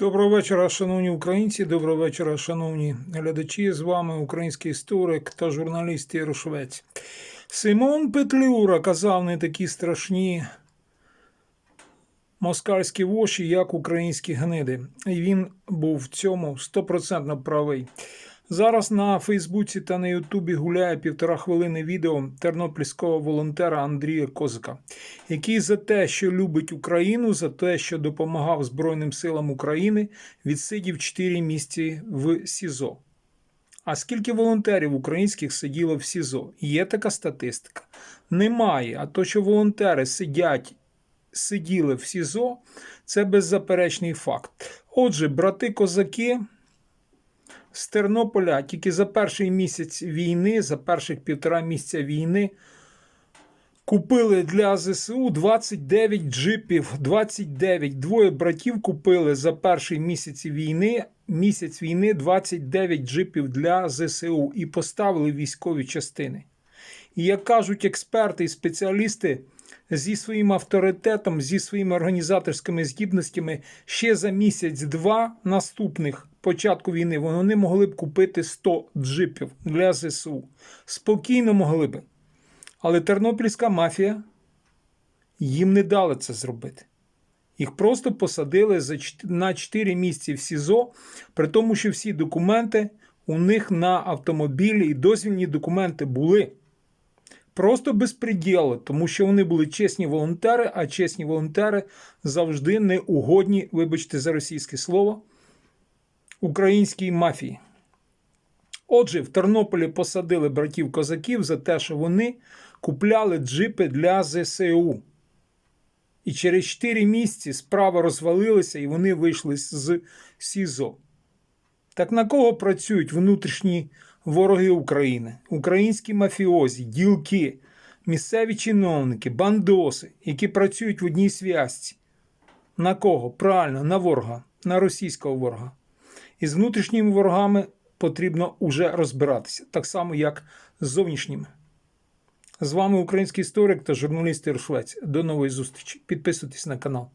Доброго вечора, шановні українці. Доброго вечора, шановні глядачі. З вами український історик та журналіст Ярошвець. Симон Петлюра казав не такі страшні москальські воші, як українські гниди. І він був в цьому стопроцентно правий. Зараз на Фейсбуці та на Ютубі гуляє півтора хвилини відео тернопільського волонтера Андрія Козака, який за те, що любить Україну, за те, що допомагав Збройним силам України, відсидів 4 місяці в СІЗО. А скільки волонтерів українських сиділо в СІЗО? Є така статистика? Немає. А то, що волонтери сидять, сиділи в СІЗО, це беззаперечний факт. Отже, брати козаки з Тернополя тільки за перший місяць війни, за перших півтора місяця війни, купили для ЗСУ 29 джипів. 29. Двоє братів купили за перший місяць війни. Місяць війни 29 джипів для ЗСУ і поставили військові частини. І як кажуть експерти і спеціалісти, зі своїм авторитетом, зі своїми організаторськими здібностями, ще за місяць-два наступних початку війни вони могли б купити 100 джипів для ЗСУ. Спокійно могли б. Але тернопільська мафія їм не дала це зробити. Їх просто посадили на 4 місяці в СІЗО, при тому, що всі документи у них на автомобілі і дозвільні документи були. Просто безпреділи, тому що вони були чесні волонтери, а чесні волонтери завжди неугодні, вибачте за російське слово, українській мафії. Отже, в Тернополі посадили братів козаків за те, що вони купляли джипи для ЗСУ. І через 4 місяці справа розвалилася і вони вийшли з СІЗО. Так на кого працюють внутрішні вороги України, українські мафіозі, ділки, місцеві чиновники, бандоси, які працюють в одній зв'язці? На кого? Правильно, на ворога, на російського ворога. І з внутрішніми ворогами потрібно уже розбиратися, так само, як з зовнішніми. З вами український історик та журналіст Іршвець. До нової зустрічі. Підписуйтесь на канал.